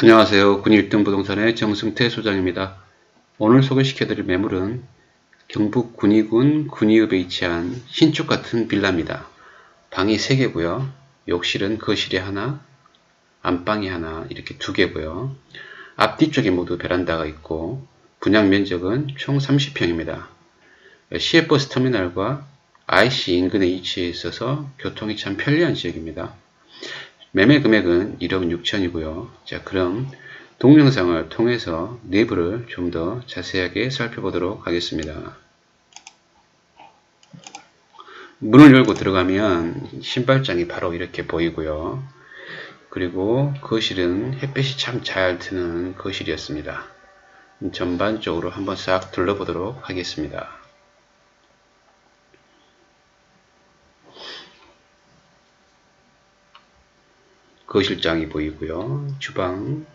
안녕하세요. 군일 1등 부동산의 정승태 소장입니다. 오늘 소개시켜드릴 매물은 경북 군위군 군위읍에 위치한 신축 같은 빌라입니다. 방이 3개고요. 욕실은 거실이 하나, 안방이 하나 이렇게 두 개고요. 앞뒤쪽에 모두 베란다가 있고 분양 면적은 총 30평입니다. 시외버스 터미널과 IC 인근에 위치해 있어서 교통이 참 편리한 지역입니다. 매매 금액은 1억 6천이고요. 자, 그럼 동영상을 통해서 내부를 좀 더 자세하게 살펴보도록 하겠습니다. 문을 열고 들어가면 신발장이 바로 이렇게 보이고요. 그리고 거실은 햇빛이 참 잘 드는 거실이었습니다. 전반적으로 한번 싹 둘러보도록 하겠습니다. 거실장이 보이고요. 주방,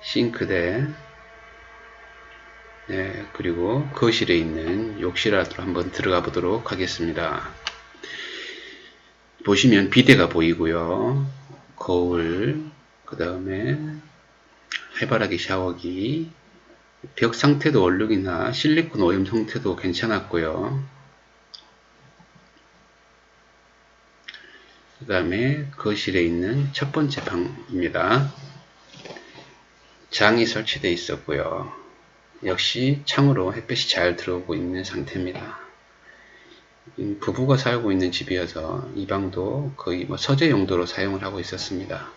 싱크대, 네, 그리고 거실에 있는 욕실 안으로 한번 들어가 보도록 하겠습니다. 보시면 비대가 보이고요. 거울, 그 다음에 해바라기 샤워기, 벽 상태도 얼룩이나 실리콘 오염 상태도 괜찮았고요. 그 다음에 거실에 있는 첫 번째 방입니다. 장이 설치되어 있었고요. 역시 창으로 햇빛이 잘 들어오고 있는 상태입니다. 부부가 살고 있는 집이어서 이 방도 거의 뭐 서재 용도로 사용을 하고 있었습니다.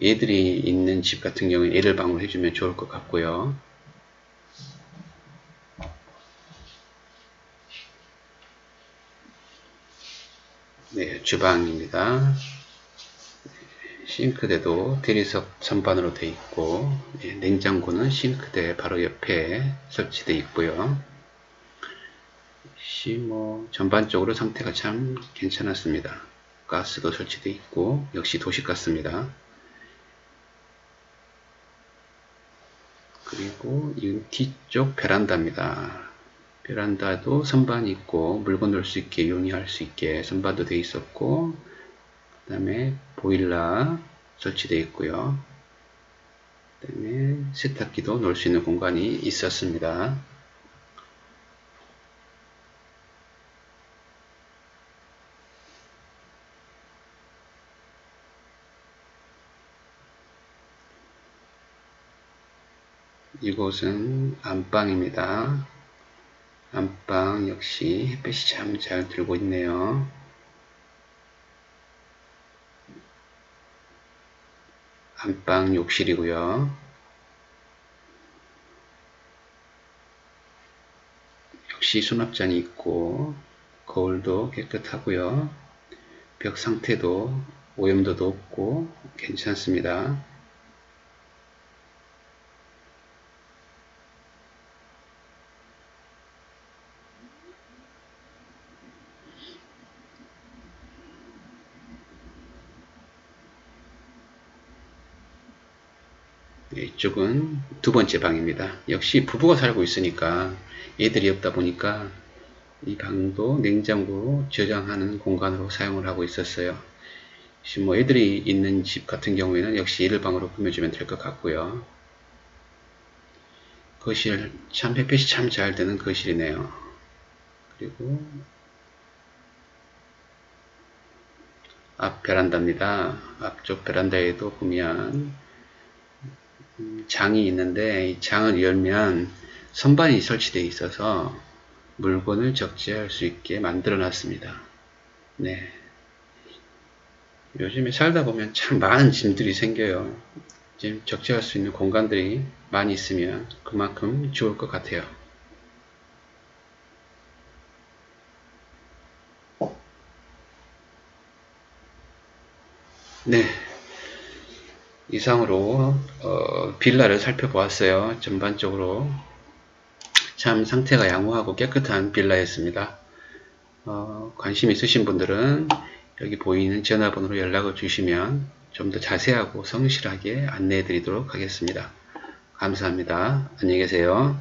얘들이 있는 집 같은 경우에 애를 방으로 해주면 좋을 것 같고요. 네, 주방입니다. 싱크대도 대리석 선반으로 되어 있고 네, 냉장고는 싱크대 바로 옆에 설치되어 있고요. 뭐 전반적으로 상태가 참 괜찮았습니다. 가스도 설치되어 있고 역시 도시가스입니다. 그리고 이 뒤쪽 베란다입니다. 베란다도 선반이 있고 물건 넣을 수 있게 용이할 수 있게 선반도 되어 있었고 그 다음에 보일러 설치되어 있고요. 그 다음에 세탁기도 넣을 수 있는 공간이 있었습니다. 이곳은 안방입니다. 안방 역시 햇빛이 참 잘 들고 있네요. 안방 욕실이고요. 역시 수납장이 있고 거울도 깨끗하고요. 벽 상태도 오염도도 없고 괜찮습니다. 이쪽은 두 번째 방입니다. 역시 부부가 살고 있으니까 애들이 없다 보니까 이 방도 냉장고 저장하는 공간으로 사용을 하고 있었어요. 뭐 애들이 있는 집 같은 경우에는 역시 애들 방으로 꾸며주면 될 것 같고요. 거실 참 햇빛이 참잘 되는 거실이네요. 그리고 앞 베란다입니다. 앞쪽 베란다에도 보면 장이 있는데 이 장을 열면 선반이 설치되어 있어서 물건을 적재할 수 있게 만들어 놨습니다. 네. 요즘에 살다 보면 참 많은 짐들이 생겨요. 지금 적재할 수 있는 공간들이 많이 있으면 그만큼 좋을 것 같아요. 네. 이상으로 어, 빌라를 살펴보았어요. 전반적으로 참 상태가 양호하고 깨끗한 빌라였습니다. 어, 관심 있으신 분들은 여기 보이는 전화번호로 연락을 주시면 좀 더 자세하고 성실하게 안내해 드리도록 하겠습니다. 감사합니다. 안녕히 계세요.